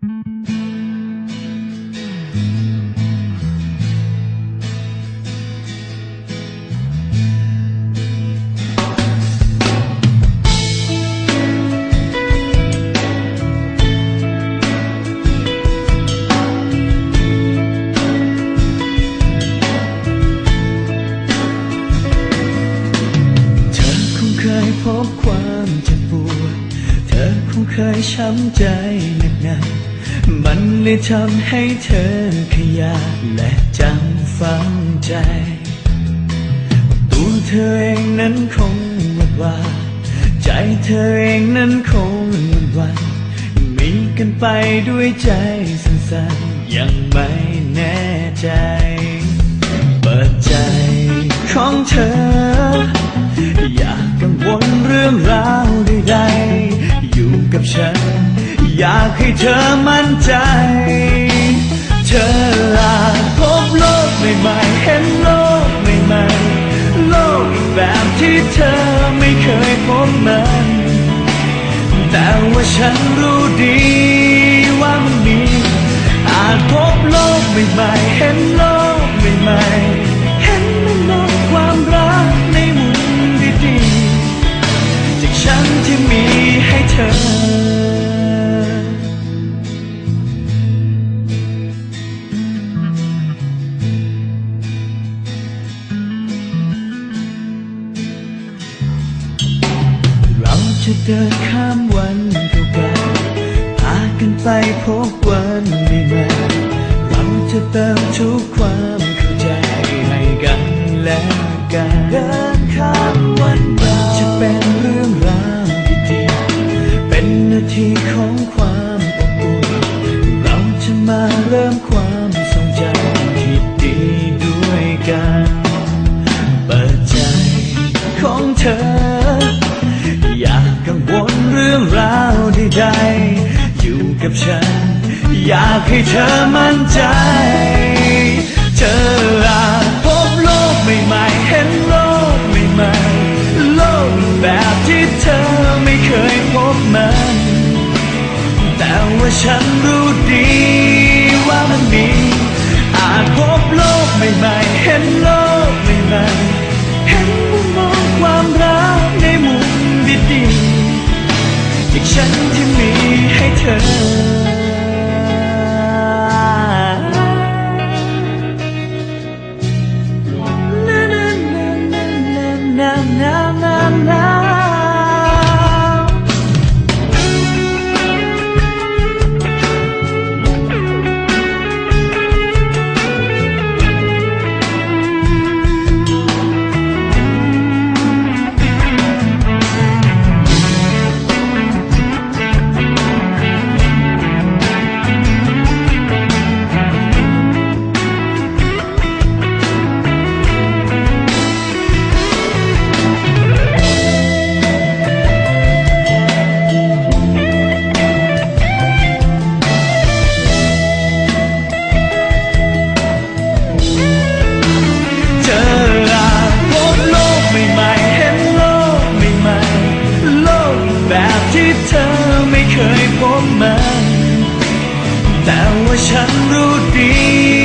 เธอคงเคยพบความเจ็บปวด เธอคงเคยช้ำใจหนักหนา มันเลยทำให้เธอขยาดและจำฝังใจ ตัวเธอเองนั้นคงหวั่นหวใจเธอเองนั้นคงหวั่นหวมีกันไปด้วยใจสั้นๆยังไม่แน่ใจ เปิดใจของเธอ อยากให้เธอมั่นใจ เธออาจพบโลกใหม่ๆเห็นโลกใหม่ๆโลกอีกแบบที่เธอไม่เคยพบมัน แต่ว่าฉันรู้ดีว่ามันมีอาจพบโลกใหม่ๆ จะเดินข้ามวันเก่าๆพากันไปพบวันใหม่ๆเราจะเติมทุกความ กับฉัน อยากให้เธอมั่นใจ เธออาจพบโลกใหม่ๆ เห็นโลกใหม่ๆ โลกแบบที่เธอไม่เคยพบมัน แต่ว่าฉันรู้ดีว่ามันมี อาจพบโลกใหม่ๆ เห็นโลกใหม่ๆ เห็นมุมมองความรักในมุมดีๆจากฉัน ที่ ที่เธอไม่เคยพบมันแต่ว่าฉันรู้ดี